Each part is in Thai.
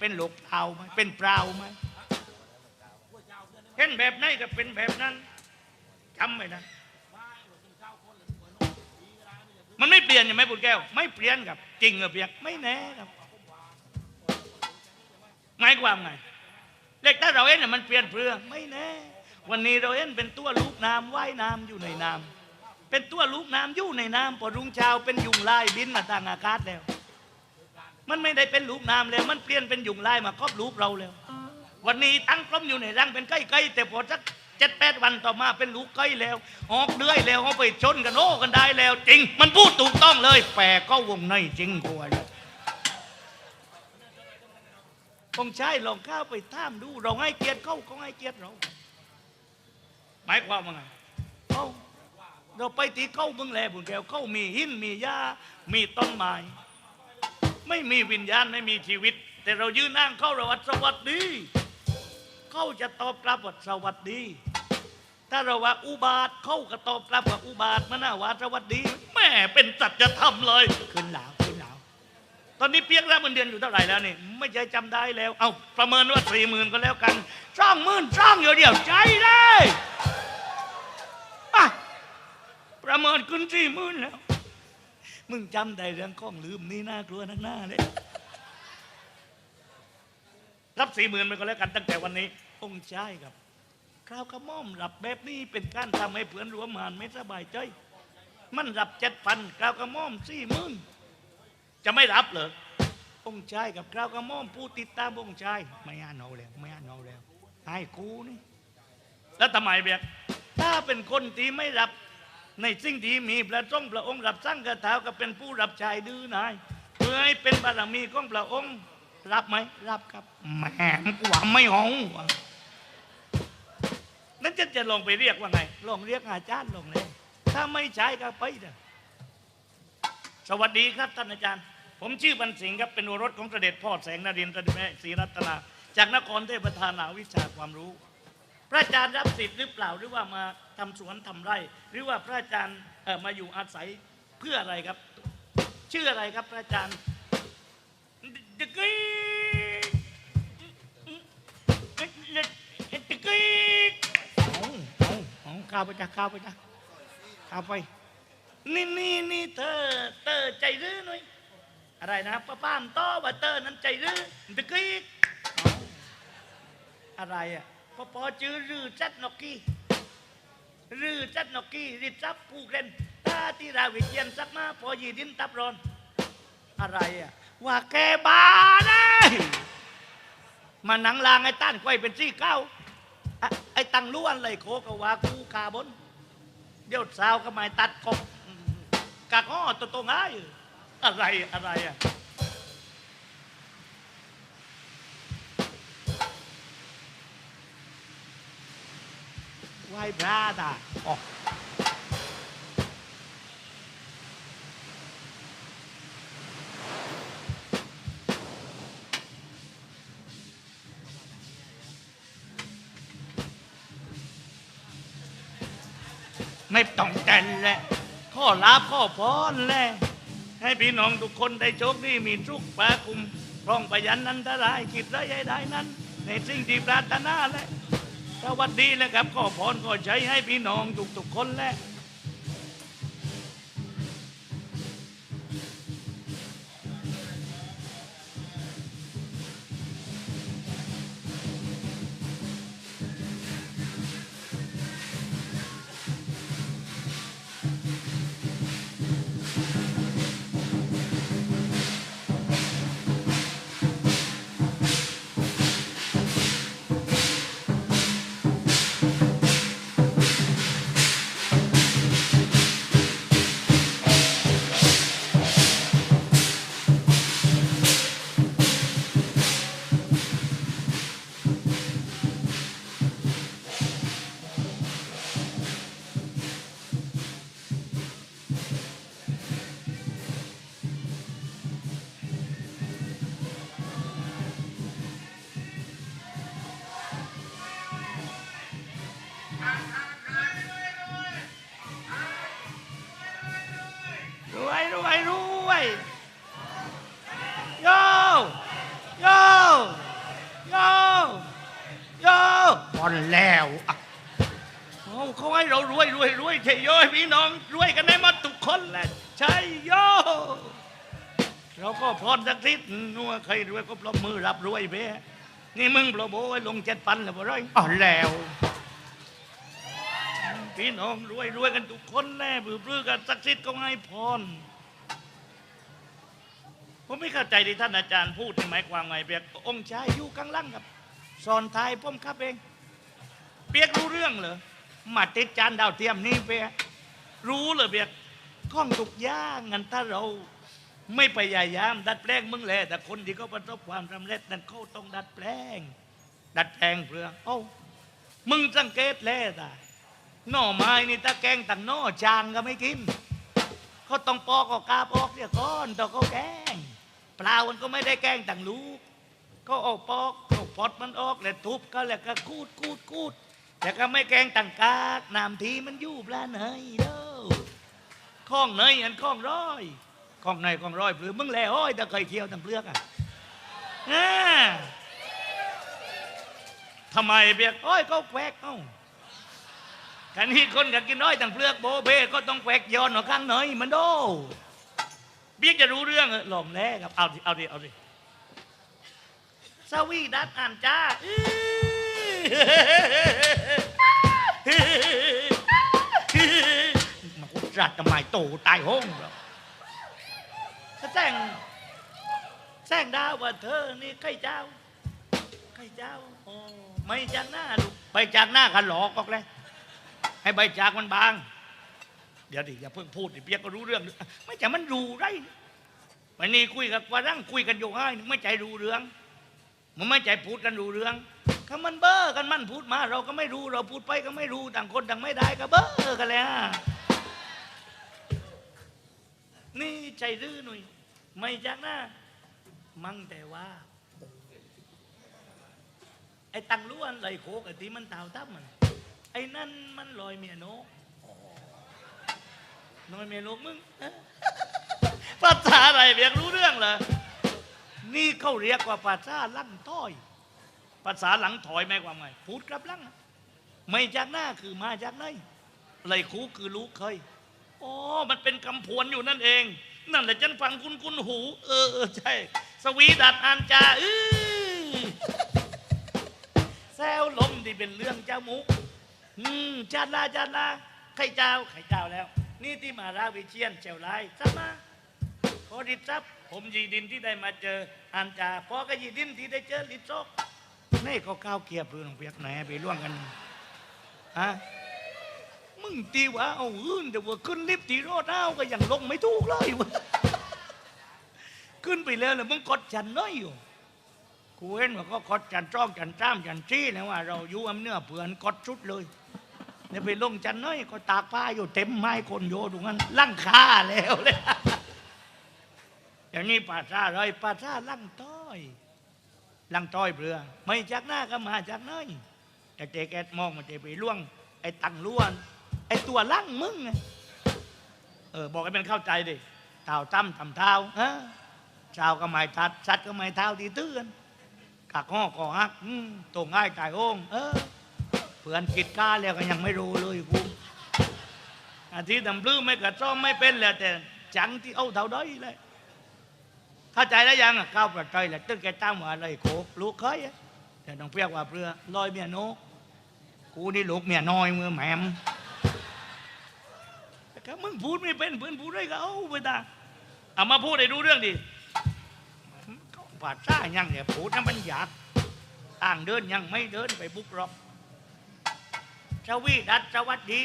เป็นหลกเทาไหมเป็นเปล่าไหมเห็นแบบไหนก็เป็นแบบนั้นจำไว้นะมันไม่เปลี่ยนใช่ไหมบุญแก้ว ไม่เปลี่ยนครับ จริงหรอเพียกไม่แน่ครับหมายความไงเล็กถ้าเราเห็นน่ะมันเปลี่ยนเปลือไม่แน่ วันนี้เราเห็นเป็นตัวลูกน้ำว่ายน้ำอยู่ในน้ำเป็นตัวลูกน้ำอยู่ในน้ำพอรุ่งเช้าเป็นยุงลายบินมาทางอากาศแล้ว มันไม่ได้เป็นลูกน้ำแล้วมันเปลี่ยนเป็นยุงลายมาครอบลูกเราแล้ว วันนี้ตั้งกลมอยู่ในรังเป็นไก่ไก่แต่พอสักเจ็ดแปดวันต่อมาเป็นลูกไก่แล้วออกเดือยแล้วเอาไปชนกันโอ้กันได้แล้ว จริง มันพูดถูกต้องเลยแปลก็วงในจริงกว่าเลยคงใช่ลองข้าวไปท่ามดู เราให้เกียรติเขาเขาให้เกียรติเราหมายความว่าไงเขาเราไปตีเขาเมืองแลบุญแก้วเขามีหินมีหญ้ามีต้นไม้ ไม่มีวิญญาณไม่มีชีวิต แต่เรายืนนั่งเข้าราวัดสวัสดีเขาจะตอบกลับว่าสวัสดี ถ้าเราว่าอุบาทเขาก็ตอบกลับว่าอุบาทมันน่าว่าสวัสดีแม่เป็นสัจธรรมเลยขึ้นหลาวขึ้นหลาวตอนนี้เพียงแล้วมันเดือนอยู่เท่าไหร่แล้วนี่ไม่ใช่จำได้แล้ว เอาประเมินว่าสี่หมื่นก็แล้วกันสร้างหมื่นสร้างอยู่เดียวใจเลยอะประเมินขึ้นสี่หมื่นแล้ว มึงจำได้เรื่องข้องลืมนี่น่ากลัวนักหน้าเลยรับสี่หมื่นไปก็แล้วกันตั้งแต่วันนี้องค์ชายครับคราวกระหม่อมรับแบบนี้เป็นการทำให้เพื่อนร่วมงานไม่สบายใจ มันรับเจ็ดพันคราวกระหม่อมสี่หมื่นจะไม่รับเหรอองค์ชายกับคราวกระหม่อมผู้ติดตามองค์ชาย ไม่อ่านเอาแล้วไม่อ่านเอาแล้วให้กูนี่แล้วทำไมเบียกถ้าเป็นคนที่ไม่รับ ในสิ่งที่มีพระทรงพระองค์รับสั่งกระถาก็เป็นผู้รับใช้ดื้อนายเพื่อให้เป็นบารมีของพระองค์ รับไหมรับครับแหมกว่าไม่หองว่ะนั่นจะจะลองไปเรียกว่าไงลองเรียกอาจารย์ลองเลยถ้าไม่ใช้ก็ไปเถอะสวัสดีครับท่านอาจารย์ ผมชื่อบรรสิงห์ครับเป็นโอรสของเสด็จพ่อแสงนรินทร์แม่ศรีรัตนา จากนครเทพประธานาวิชาความรู้ พระอาจารย์รับสิทธิ์หรือเปล่าหรือว่ามา ทำสวนทำไร่ หรือว่าพระอาจารย์เออมาอยู่อาศัยเพื่ออะไรครับ ชื่ออะไรครับพระอาจารย์ตะกี้ตะกี้เอาเอาเอาข้าวไปจ้ะข้าวไปจ้ะข้าวไปนี่นี่นี่เธอเธอใจรื้อหน่อยอะไรนะป้าป้ามต้อว่าเธอนั้นใจรื้อตะกี้อาอะไรอะพอพอจื้อรือจัดนกกี้ รือจัดนกกี้ริบซับผู้เล่นตาที่ราวิเจียนสักมาพอยีดินตับรอน อะไรอะว่าแกบ้านะมาหนังลางไอ้ต้านไขว้เป็นซี่เก้าอะไอ้ตังล้วนเลยโคกว่ากูคาบน เดี๋ยวสาวก็มาตัดกบกากอ้อตัวโตง่ายอะไรอะไรอะ ไหว้พระตาอ๋อไม่ต้องแต่นแหละข้อลาบข้อพรแหละให้พี่น้องทุกคนได้โชคดีมีทุกข์ปราคุมครองประยันนันตรายคิดได้ใหญ่ได้นั้น ในสิ่งที่ปรารถนาแหละ สวัสดีเลยครับขอพรขอใช้ให้พี่น้องทุกๆคนแหละ วยรวยรวยใช่โย้พี่น้องรวยกันได้หมาทุกคนแหละใช่โยเราก็พรสักทิศนัวใครรวยก็ปรบมือรับรวยไปนี่มึงปรบโบไว้ลงเจ็ดพันแล้วบ่ร้อยอ๋อแล้วพี่น้องรวยรวยกันทุกคนแน่บือปลื้อกันสักทิศก็ให้พรผมไม่เข้าใจที่ท่านอาจารย์พูดหมายความไงเปียกองค์ชายอยู่ข้างล่างครับสอนทายผมครับเอง เปียกรู้เรื่องเหรอ มาติดจานดาวเทียมนี่เปียรู้เหรอเปียข้องทุกอย่างงั้นถ้าเราไม่พยายาม ดัดแปลงมึงแหละแต่คนที่เขาประสบความสำเร็จนั้นเขาต้องดัดแปลง ดัดแปลงเพื่อเอ้ามึงสังเกตแล้วตาหน่อไม้นี่ถ้าแกงต่างหน่อจางก็ไม่กินเขาต้องปอกอกาบออกเสียก่อนต่อเขาแกงปลามันก็ไม่ได้แกงต่างลูกก็เอาปอกเอาพอดมันออกแล้วทุบก็แล้วก็คูดคูดคูด แต่ก็ไม่แกงต่างกากน้ำทีมันยู่ปลาเนยเด้อข้องเนยอันข้องร้อยข้องเนยข้องร้อยเปลือมึงแล้วอ้อยแต่เคยเคี่ยวต่างเปลือกอะทำไมเบียกอ้อยก็แควกเอ้ากันนี้คนกับกินอ้อยต่างเปลือกโบเบก็ต้องแควกย้อนหัวข้างเนยมันโดเบียกจะรู้เรื่องหรอหลอมแล้ครับเอาดิเอาดิเอาดิสวีดัตอ่านจ้า มาอุตรัดทำไมโตตายห้องเหรอถ้าแจ้งแจ้งดาวว่าเธอนี่ใครเจ้าใครเจ้าโอ้ไม่จากหน้าลูกไปจากหน้ากันหลอกออกเลยให้ใบจากมันบาง เดี๋ยวดิอย่าเพิ่งพูดดิเปียกก็รู้เรื่อง ไม่ใช่มันรู้ไรวันนี้คุยกับว่าร่างคุยกันอยู่ให้ไม่ใจรู้เรื่อง มันไม่ใจพูดกันรู้เรื่อง ถ้ามันเบ้อกันมันพูดมา เราก็ไม่รู้เราพูดไปก็ไม่รู้ต่างคนต่างไม่ได้ก็เบ้อกันแล้วนี่ใจรื้อหน่อยไม่จักหน้า มั่งแต่ว่า ไอ้ตังล้วนไหลโคกไอ้ที่มันต่าตั้มมันไอ้นั่นมันลอยเมียนกลอยเมียนมึงภาษาอะไรเบียกรู้เรื่องเหรอนี่เขาเรียกว่าภาษาลั่งต้อย ภาษาหลังถอยไม่ความไงพูดกลับหลัง ไม่จากหน้าคือมาจากไหนไหลคูคือรู้เคยอ๋อมันเป็นคำพวนอยู่นั่นเอง นั่นแหละฉันฟังคุณคุณหู เออใช่ สวีดัดอานจาอื้อแซวลมที่เป็นเรื่องเจ้ามุกอืมจัดลาจัดลาไข่เจ้าไข่เจ้าแล้ว นี่ที่มาราวิเชียนเจ้าลายซับมาขอดิซับผมยีดินที่ได้มาเจออันจาพอก็ยีดินที่ได้เจอลิดซอก นี่ก็ก้าวเกียร์เพื่อนของเปียกไหนไปล่วงกันฮะมึงตีว่าเอาอื่นแต่ว่าขึ้นลิฟต์ที่รถเอาก็ยังลงไม่ถูกเลยวะขึ้นไปแล้วเลยมึงกดฉันน้อยอยู่กูเห็นว่าก็กดฉันจ้องฉันจ้ามฉันจี้นะว่า เราอยู่อำเนื้อเผื่อนกดชุดเลยเนี่ยไปลงฉันน้อยก็ตากผ้าอยู่เต็มไม้คนโยตรงนั้นลั่งค่าแล้วเลยอย่างนี้ภาษาอะไรภาษาลังต้อย ลังต้อยเปลือ ไม่จากหน้าก็มาจากน้อยแต่เจแกมองมันจะไปล่วง ไอ้ตังล้วน ไอ้ตัวลังมึงเออบอกให้มันเข้าใจดิเท้าตั้มทำเท้าฮะชาวก็ไม่ทัดสัตว์ก็ไม่เท้าที่ตื้นกักห้อก่อฮักตรงง่ายตายโอ่งเออเพื่อนกิดกล้าแล้วก็ยังไม่รู้เลยกูอาทิตย์ดำลื้มไม่กระซ่อมไม่เป็นแล้วแต่จังที่เอาเท่าด้อยเลย เข้าใจแล้วยังก้าวประใจแหละตึ้งแกตั้งมาอะไรโคลูกเคยแต่ต้องเปียกว่าเปลือลอยเมียโนกกูนี่ลูกเมียน้อยมือแหมมแต่มึงพูดไม่เป็นเพื่อนพูดได้ก็เอาไปตาเอามาพูดให้รู้เรื่องดิภาษายังเนี่ยพูดนั้นมันหยาบต่างเดินยังไม่เดินไปบุกรอบชวีดัดสวัสดี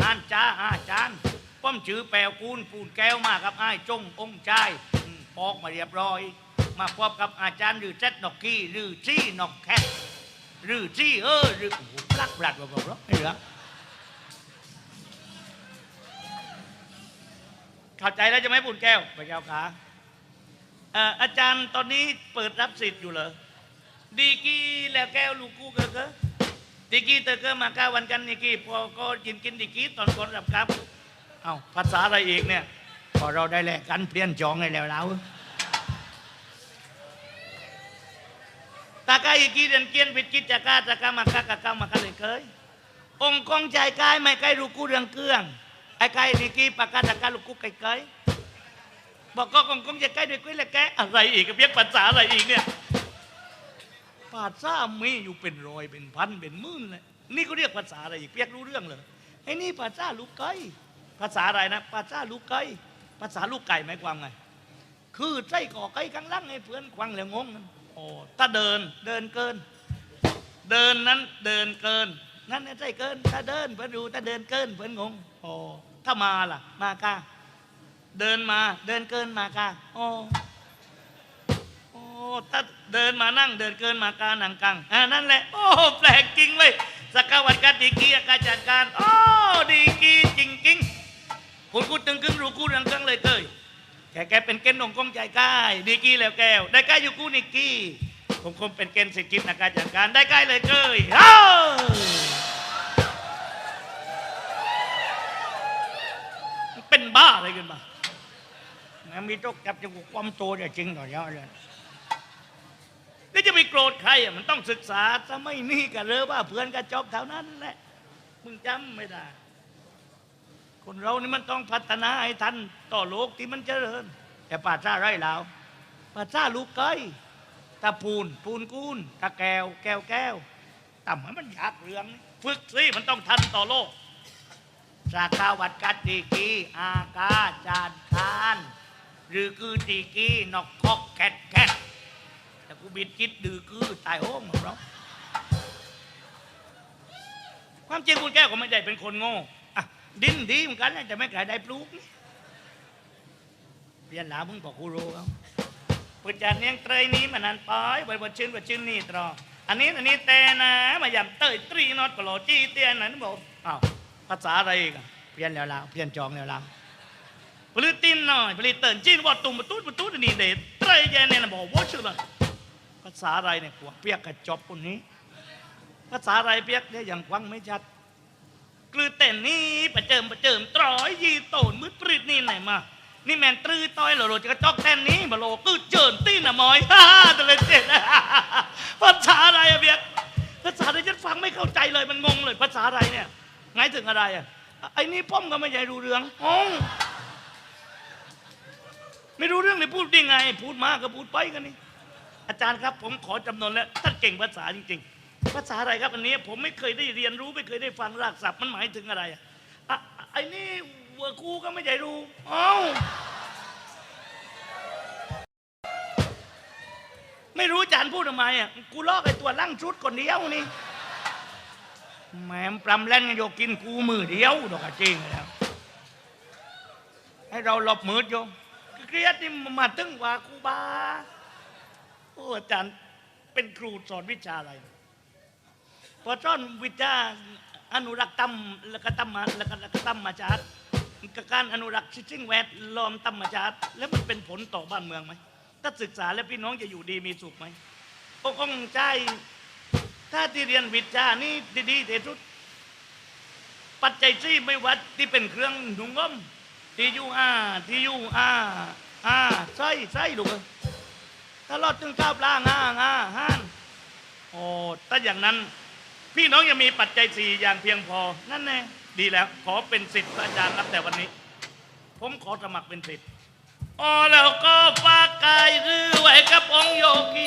อานจ้าอาจารย์ป้อมชื่อแปลกูลปูนแก้วมากับไอ้จงองค์ชาย ออกมาเรียบร้อย มาพบกับอาจารย์หรือเจ็ดนอกกี้หรือจี้นอกแคทหรือจี้เออหรือโอ้โหปลักปลัดบอกบอกไม่เหลือเข้าใจแล้วจะไหมปุ่นแก้วไปแก้วขาเอ่ออาจารย์ตอนนี้เปิดรับสิทธิ์อยู่เหรอดีกี้แล้วแก้วลูกกูเกอเกอดีกี้เตอเกอมาก้าวันกันนี่กี้พอก็กินกินดีกี้ตอนก่อนรับครับ เอาภาษาอะไรอีกเนี่ย พอเราได้แลกกันเปลี่ยนจองให้แล้วเราตากาอีกีเรียนเกียนวิทย์กิจจากาตากามากากากามากันเลยเคยองค์กองใจกายไม่ไกลรูกูเรื่องเกลื่องไอ้ไก่นี่กีปากกาตากาลูกกูไก่ไก่บอกก็องกองใจกายด้วยกุ้ยและแกอะไรอีกเพียกภาษาอะไรอีกเนี่ยภาษามีอยู่เป็นร้อยเป็นพันเป็นหมื่นเลยนี่ก็เรียกภาษาอะไรอีกเพียกรู้เรื่องเลยไอ้นี่ภาษาลูกไก่ภาษาอะไรนะภาษาลูกไก่ ภาษาลูกไก่หมายความไง คือใจก่อไก่ข้างล่างให้เพื่อนควังแล้วงงกันโอ้ถ้าเดินเดินเกิน เดินนั้นเดินเกิน นั่นเนี่ยใจเกิน ถ้าเดินเพื่อนดูถ้าเดินเกินเพื่อนงงโอ้ถ้ามาล่ะ มากาเดินมาเดินเกินมากาโอ้โอ้ถ้าเดินมานั่งเดินเกินมากาหนังกังอ่านั่นแหละโอ้แปลกจริงเว้ยสกาวัดกัดดีกีอาการจัดการโอ้ดีกี แกแกเป็นเกณฑ์หนงกองใจก้ายดีกี้แล้วแก้ว ได้ก้ายอยู่กู้นิกกี้ ผมคงเป็นเกณฑ์สิกิจในการจัดการได้ก้ายเลยเกยเฮ้ยเป็นบ้าอะไรกันบ้าแม่มีโต๊ะจับจมูกความโตเนี่ยจริงต่อยอดเลยนี่จะไปโกรธใครอะมันต้องศึกษาถ้าไม่นี่กันเลยว่าเพื่อนกระจอกเท่านั้นแหละ มึงจำไม่ได้ คนเรานี่มันต้องพัฒนาให้ทันต่อโลกที่มันเจริญ แต่ป่าชาไรแล้วป่าชาลูกเกยตะปูนปูนกูนตะแก้วแก้วแก้วต่ำให้มันยากเรื่องฝึกสิมันต้องทันต่อโลกสาขาวัดกัดดีกีอากาจานคานหรือคือดีกีนอกคอกแคทแคทแต่กูบิดคิดดือคือตายโห้งของเราความจริงคุณแก้วก็ไม่ได้เป็นคนโง่ ดิ้นดีเหมือนกันนะแต่ไม่กลายได้ปลูกนี่เรียนหลามึงบอกครูรู้เขาปุจจานเนียงเตยนี้มันนันปอยไว้บนชื่นบนชื่นนี่ตรออันนี้อันนี้แต่นะมายำเตยตรีนอตกโลจี้เตียนนั้นบอกอ้าวภาษาอะไรกันเปลี่ยนแล้วลาเปลี่ยนจองแล้วลาวปลือตินหน่อยปลือเตินจีนว่าตุ่มประตูประตูนี่เด็ดเตยแกเนี่ยนะบอกว่าชื่ออะไรภาษาอะไรเนี่ยกวงเปียกกระจบคนนี้ภาษาอะไรเปียกเนี่ยยังฟังไม่ชัด ลือเต้นนี่ประเจิมประเจิมตรอยยีโตนมืดปริดนี่ไหนมา นี่แมนตรือต้อยเหรอโรจะกระจอกเต้นนี้มาโลกือเจินตีนอะมอยฮ่าตะเลยเจ็ดภาษาอะไรอะเบียกภาษาอะไรฉันฟังไม่เข้าใจเลยมันงงเลยภาษาอะไรเนี่ยหมายถึงอะไรอะไอ้นี่ป้อมก็ไม่ใช่รู้เรื่องงงไม่รู้เรื่องเลยพูดได้ไง พูดมากก็พูดไปกันนี่อาจารย์ครับ ผมขอจำนวนแล้วท่านเก่งภาษาจริงๆ ภาษาอะไรครับอันนี้ผมไม่เคยได้เรียนรู้ไม่เคยได้ฟังรากศัพท์มันหมายถึงอะไรอะไอ้นี่วัวกูก็ไม่ใช่รู้เอ้าไม่รู้อาจารย์พูดทำไมอะกูลอกไอ้ตัวลั่งชุดคนเดียวนี่แหมปรำเล่นกันโยกินกูมือเดียวดอกจริงแล้วให้เราหลบมืดโยเครียดนี่มาตึงว่าคูบาโอ้อาจารย์เป็นครูสอนวิชาอะไร พอสอนวิชาอนุรักษ์ธรรมแล้วก็ธรรมะแล้วก็แล้วก็ธรรมาติกับการอนุรักษ์สิ่งแวดล้อมธรรมชาติแล้วมันเป็นผลต่อบ้านเมืองไหมถ้าศึกษาแล้วพี่น้องจะอยู่ดีมีสุขไหมก็คงใช่ถ้าที่เรียนวิชานี่ดีๆที่สุดปัจจัยที่ไม่วัดที่เป็นเครื่องหนุงง้มที่ยูอาที่อยู่อาอาใส่ใส่ลูกเอ้ยถ้ารอดถึงข้าวปลางางาห้านโอ้ถ้าอย่างนั้น พี่น้องยังมีปัจจัยสี่อย่างเพียงพอ นั่นแน่ดีแล้ว ขอเป็นสิทธิ์อาจารย์รับแต่วันนี้ ผมขอสมัครเป็นสิทธิ์อ๋อแล้วก็ฝากกายรื้อไว้กับองค์โยกี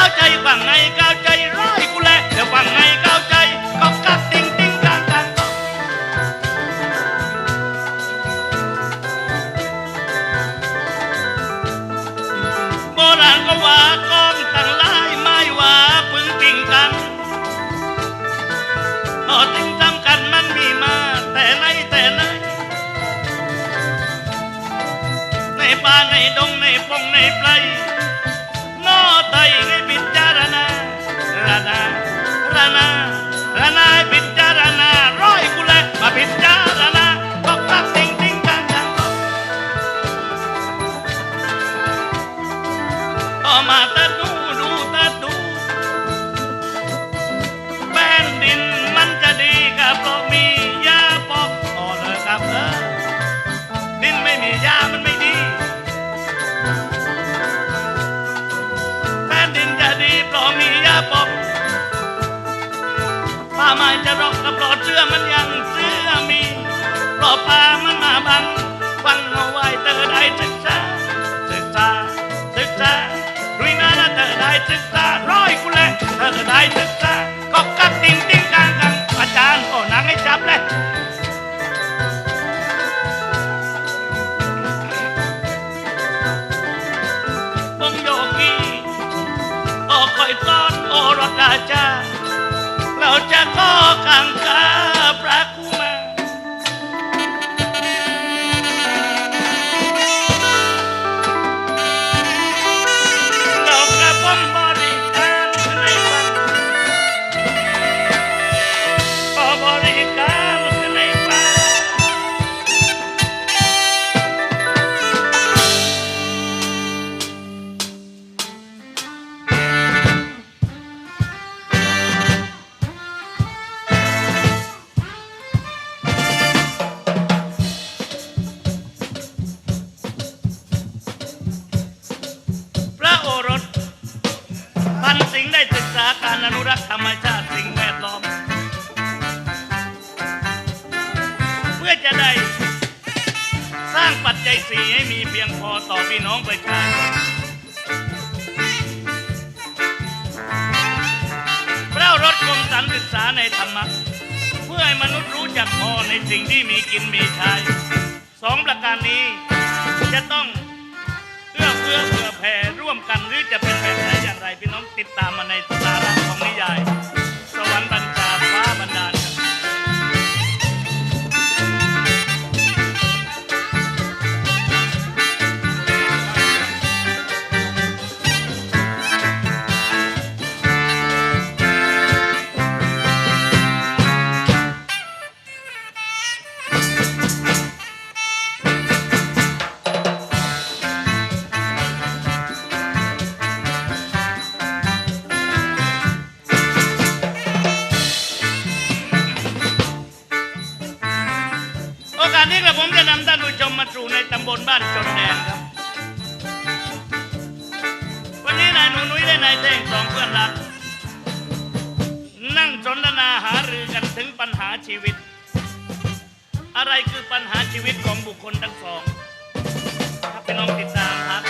เข้าใจฟังให้เข้าวใจร้อยกูแลเดี๋ยวฟังให้เข้าวใจก็กักติ้งติ้งกลางกลางก็โบราณก็ว่ากองตั้งลายไม่ว่าพึงปิ่งกันพอสิ่งสำคัญมันมีมาแต่ไหนแต่ไหนในป่าในดงในปงในไพรนอ นายพิจารณาร้อยกูแลมาพิจารณา สื้อมันยังเสื้อมีเพราะผ้ามันมาบังฟังเอาไว้เธอได้ศึกษาศึกษาศึกษาด้วยงานนะเธอได้ศึกษาร้อยกูแหละเธอได้ศึกษาก็กัดติ้งติ้งกลางกังอาจารย์ก็นั่งให้จับเลยบงโยกีโอคอยต้อนโอรสราชาเราจะขอกังกา รมชาติสิ่งแวดล้อม เพื่อจะได้สร้างปัจจัยสี่ให้มีเพียงพอต่อพี่น้องประชาชนพระโอรสคมสันศึกษาในธรรมะ เพื่อให้มนุษย์รู้จักพอในสิ่งที่มีกินมีใช้สองประการนี้จะต้องเอื้อเฟื้อเผื่อแผ่ร่วมกันหรือจะเป็นแบบไหนอย่างไรพี่น้องติดตามมาในสาระของนิยาย ถึงปัญหาชีวิต อะไรคือปัญหาชีวิตของบุคคลทั้งสอง ถ้าไปลองติดตามครับ